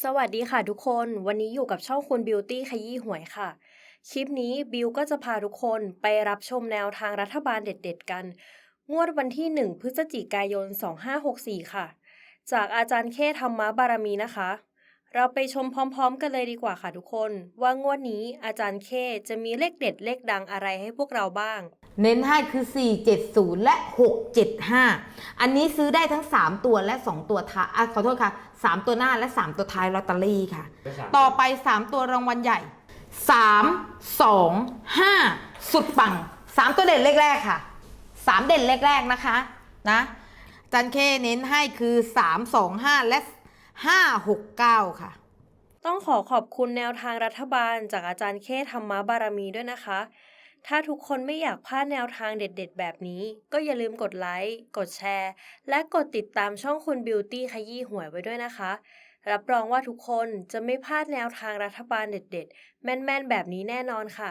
สวัสดีค่ะทุกคน วันนี้อยู่กับช่องคุณบิวตี้ขยี้หวยค่ะ คลิปนี้บิวก็จะพาทุกคนไปรับชมแนวทางรัฐบาลเด็ดๆกัน งวดวันที่ 1 พฤศจิกายน 2564 ค่ะ จากอาจารย์เคธรรมบารมีนะคะ เราไปชมพร้อม ๆ กันเลยดีกว่าค่ะทุกคน ว่างวดนี้อาจารย์เคจะมีเลขเด็ดเลขดังอะไรให้พวกเราบ้าง เน้นให้คือ 470 และ 675 อันนี้ซื้อได้ทั้ง 3 ตัวและ 2 ตัวท้ายอะขอโทษค่ะ 3 ตัวหน้าและ 3 ตัวท้ายลอตเตอรี่ค่ะ ต่อไป 3 ตัวรางวัลใหญ่ 3 2 5 สุดปัง 3 ตัวเด่นเลขแรกค่ะ 3 เด่นเลขแรกนะคะนะจันเคเน้นให้คือ 3 2 5 และ 5 6 9 ค่ะ ต้องขอขอบคุณแนวทางรัฐบาลจากอาจารย์เคธรรมบารมีด้วยนะคะ ถ้าทุกคนไม่อยากพลาดแนวทางเด็ดๆ แบบนี้ ก็อย่าลืมกดไลค์ กดแชร์ และกดติดตามช่องคุณบิวตี้ขยี้หวยไว้ด้วยนะคะ รับรองว่าทุกคนจะไม่พลาดแนวทางรัฐบาลเด็ดๆ แม่นๆ แบบนี้แน่นอนค่ะ